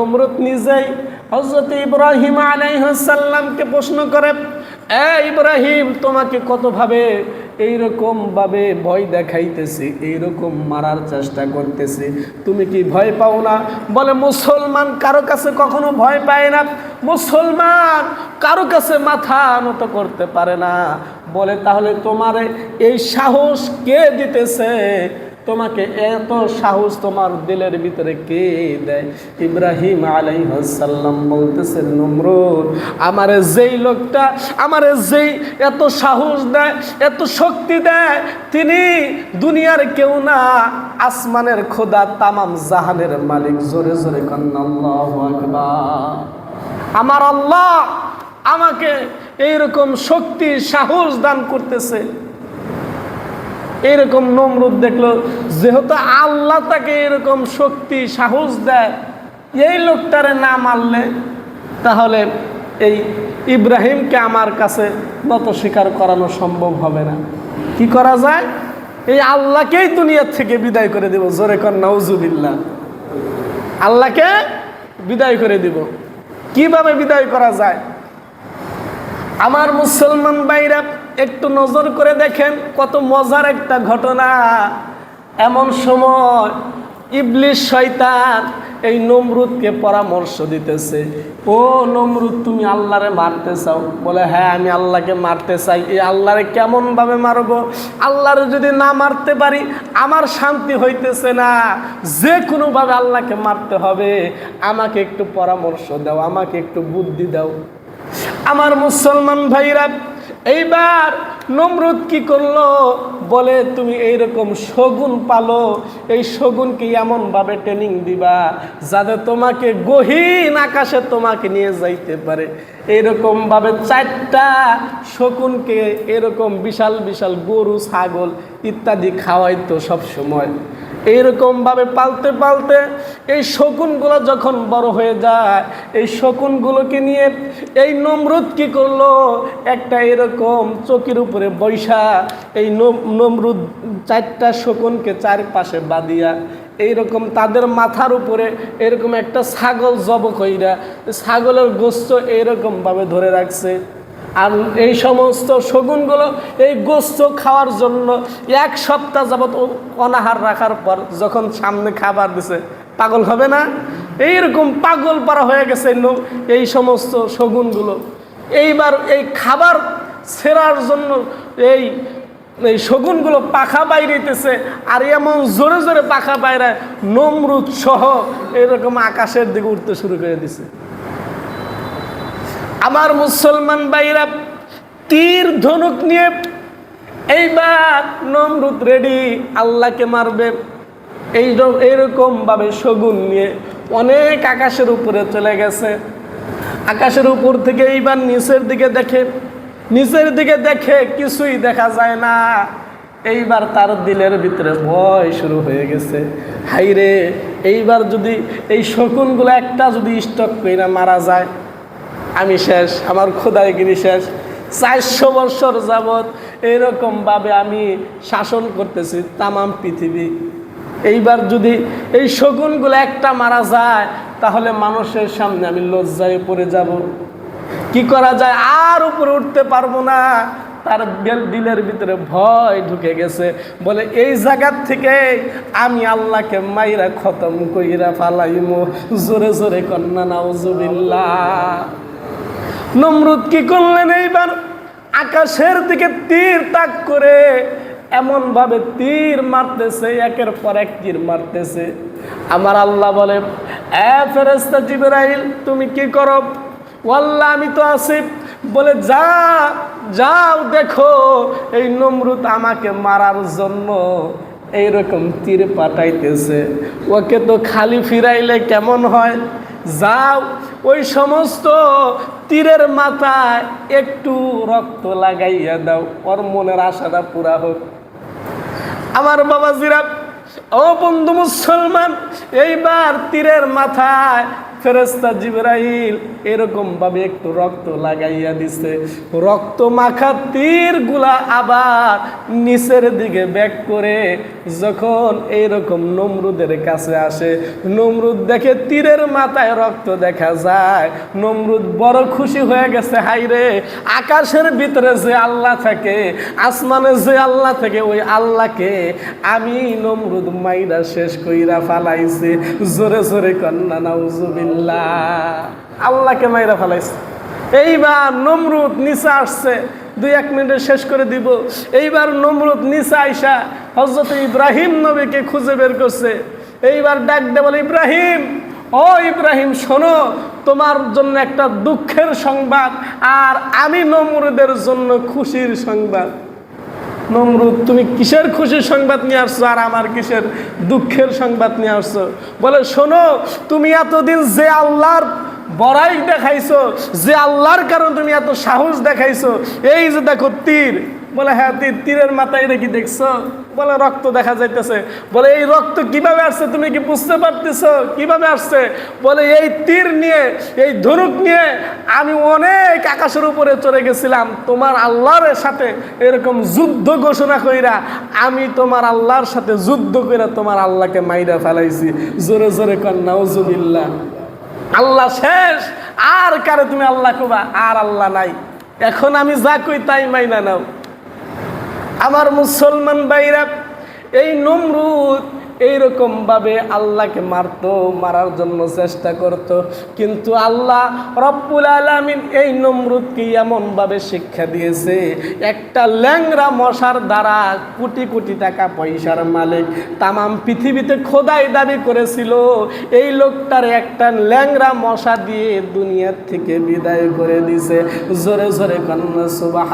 নমরুদ নিজেই হজরত ইব্রাহিম আলাইহাল্লামকে প্রশ্ন করে, এ ইব্রাহিম, তোমাকে কতভাবে এইরকম ভাবে ভয় দেখাইতেছি, এইরকম মারার চেষ্টা করতেছি? তুমি কি ভয় পাও না? বলে, মুসলমান কারও কাছে কখনো ভয় পায় না। মুসলমান কারও কাছে মাথা নত করতে পারে না। বলে, তাহলে তোমার এই সাহস কে দিতেছে? তোমাকে এত সাহস তোমার দিলের ভিতরে কে দেয়? ইব্রাহিম আলাইহাল্লাম বলতেছেন নমরুদ, আমারে যেই লোকটা আমারে যেই এত সাহস দেয়, এত শক্তি দেয়, তিনি দুনিয়ার কেউ না, আসমানের খোদা তামাম জাহানের মালিক। জোরে জোরে কন্নাল্লাহু আমার আল্লাহ আমাকে এইরকম শক্তি, সাহস দান করতেছে। এরকম নমরুদ দেখল, যেহেতু আল্লাহ তাকে এরকম শক্তি, সাহস দেয়, এই লোকটারে না মারলে তাহলে এই ইব্রাহিমকে আমার কাছে নত স্বীকার করানো সম্ভব হবে না। কি করা যায়? এই আল্লাহকেই দুনিয়ার থেকে বিদায় করে দেব। জোরে কর নাউজুবিল্লা আল্লাহকে বিদায় করে দিব। কীভাবে বিদায় করা যায়? আমার মুসলমান ভাইরা একটু নজর করে দেখেন কত মজার একটা ঘটনা। এমন সময় ইবলিশ শয়তান এই নমরুদকে পরামর্শ দিতেছে, ও নমরুদ, তুমি আল্লাহরে মারতে চাও? বলে হ্যাঁ আমি আল্লাহকে মারতে চাই। এই আল্লাহরে কেমনভাবে মারবো? আল্লাহরে যদি না মারতে পারি, আমার শান্তি হইতেছে না। যে কোনোভাবে আল্লাহকে মারতে হবে, আমাকে একটু পরামর্শ দাও, আমাকে একটু বুদ্ধি দাও। আমার মুসলমান ভাইরা এইবার নমরুদ কি করল? বলে, তুমি এইরকম শগুন পালো। এই শগুনকে এমনভাবে ট্রেনিং দিবা যাতে তোমাকে গহীন আকাশে তোমাকে নিয়ে যাইতে পারে। এইরকমভাবে চারটা শকুনকে এরকম বিশাল বিশাল গরু, ছাগল ইত্যাদি খাওয়াইতো সব সময় এইরকমভাবে পালতে পালতে এই শকুনগুলো যখন বড় হয়ে যায়, এই শকুনগুলোকে নিয়ে এই নমরুদ কি করল? একটা এরকম চকির উপরে বৈশা এই নম- নমরুদ চারটা শকুনকে চারপাশে বাঁধিয়া এইরকম তাদের মাথার উপরে এরকম একটা ছাগল জব কইরা, ছাগলের গোস্ত এইরকমভাবে ধরে রাখছে। আর এই সমস্ত শগুনগুলো এই গোস্ত খাওয়ার জন্য এক সপ্তাহ যাবৎ অনাহার রাখার পর যখন সামনে খাবার দিছে, পাগল হবে না? এইরকম পাগল পারা হয়ে গেছে নো- এই সমস্ত শগুনগুলো। এইবার এই খাবার ছেঁড়ার জন্য এই এই শগুনগুলো পাখা বাইরেতেছে আর এমন জোরে জোরে পাখা বাইরে নমরুদ সহ এরকম আকাশের দিকে উঠতে শুরু করে দিছে। আমার মুসলমান ভাইরা, তীর ধনুক নিয়ে এইবার নমরুদ রেডি, আল্লাহকে মারবে। এই এইরকম ভাবে শগুন নিয়ে অনেক আকাশের উপরে চলে গেছে। আকাশের উপর থেকে এইবার নিচের দিকে দেখে, নিচের দিকে দেখে কিছুই দেখা যায় না। এইবার তার দিলের ভিতরে ভয় শুরু হয়ে গেছে। হাইরে, এইবার যদি এই শকুনগুলো একটা যদি স্টক করে মারা যায় আমি শেষ, আমার খোদাইগিরি শেষ। চারশো বছর যাবৎ এরকমভাবে আমি শাসন করতেছি তামাম পৃথিবী। এইবার যদি এই শগুনগুলো একটা মারা যায়, তাহলে মানুষের সামনে আমি লজ্জায় পড়ে যাব। কি করা যায়? আর উপরে উঠতে পারব না। তার দিলের ভিতরে ভয় ঢুকে গেছে। বলে, এই জায়গার থেকে আমি আল্লাহকে মাইরা খতম কইরা ফালাইমো। জোরে জোরে কন্যা, নাউজুবিল্লাহ। নমরুদ কি করলেন এইবার? আকাশের দিকে তীর তাক করে এমন ভাবে তীর মারতেছে, একের পর এক তীর মারতেছে। আমার আল্লাহ বলে, এ ফেরেস্তা জিবরাইল, তুমি কি করো? ওয়াল্লাহ, আমি তো আছি। বলে, যা, যাও দেখো, এই নমরুদ আমাকে মারার জন্য এইরকম তীর পাঠাইতেছে। ওকে তো খালি ফিরাইলে কেমন হয়? যাও, ওই সমস্ত তীরের মাথায় একটু রক্ত লাগাইয়া দাও, ওর মনের আশাটা পুরা হোক। আমার বাবা জিরাপ ও বন্ধু মুসলমান, এইবার তীরের মাথায় ফেরেস্তা জিবরাইল এরকম ভাবে একটু রক্ত লাগাইয়া দিছে। রক্ত মাখা তীরগুলা আবার নিচের দিকে ব্যাক করে যখন এইরকম নমরুদের কাছে আসে, নমরুদ দেখে তীরের মাথায় রক্ত দেখা যায়। নমরুদ বড় খুশি হয়ে গেছে হাইরে আকাশের ভিতরে যে আল্লাহ থাকে আসমানে যে আল্লাহ থাকে, ওই আল্লাহকে আমি নমরুদ মাইরা শেষ কইরা ফালাইছি। জোরে জোরে কন্যা, নাউজুবিল্লাহ। আল্লাহকে মাইরা ফেলাইছে। এইবার নমরুদ নিচে আসছে, দুই এক মিনিটে শেষ করে দিব। এইবার নমরুদ নিচে আইসা হজরত ইব্রাহিম নবীকে খুঁজে বের করছে। এইবার ডাক দে বলে, ইব্রাহিম, ও ইব্রাহিম, শোনো, তোমার জন্য একটা দুঃখের সংবাদ আর আমি নমরুদের জন্য খুশির সংবাদ। নমরুদ, তুমি কিসের খুশির সংবাদ নিয়ে আসছো আর আমার কিসের দুঃখের সংবাদ নিয়ে আসছো? বলে, শোনো, তুমি এতদিন যে আল্লাহর বড়াই দেখাইছো, যে আল্লাহর কারণে তুমি এত সাহস দেখাইছো, এই যে দেখো তীর, বলে হ্যাঁ তীর, তীরের মাথায় এটা দেখছ? বলে, রক্ত দেখা যাইতেছে। বলে, এই রক্ত কীভাবে আসছে তুমি কি বুঝতে পারতেছো? কীভাবে আসছে? বলে, এই তীর নিয়ে, এই ধনুক নিয়ে আমি অনেক আকাশের উপরে চলে গেছিলাম। তোমার আল্লাহর সাথে এরকম যুদ্ধ ঘোষণা কইরা আমি তোমার আল্লাহর সাথে যুদ্ধ কইরা তোমার আল্লাহকে মাইরা ফেলাইছি। জোরে জোরে কন্যা উজুবিল্লাহ আল্লাহ শেষ। আর কারে তুমি আল্লাহ কবা? আর আল্লাহ নাই। এখন আমি যা কই তাই মাইনা নাও। আমার মুসলমান ভাইরা, এই নমরুদ এইরকম ভাবে আল্লাহকে মারতো, মারার জন্য চেষ্টা করত। কিন্তু আল্লাহ রব্বুল আলামিন এই নমরুদকে এমনভাবে শিক্ষা দিয়েছে, একটা ল্যাংরা মশার দ্বারা কোটি কোটি টাকা পয়সার মালিক তামাম পৃথিবীতে খোদাই দাবি করেছিল, এই লোকটার একটা ল্যাংরা মশা দিয়ে দুনিয়ার থেকে বিদায় করে দিছে। জোরে জোরে কন্যা সুবাহ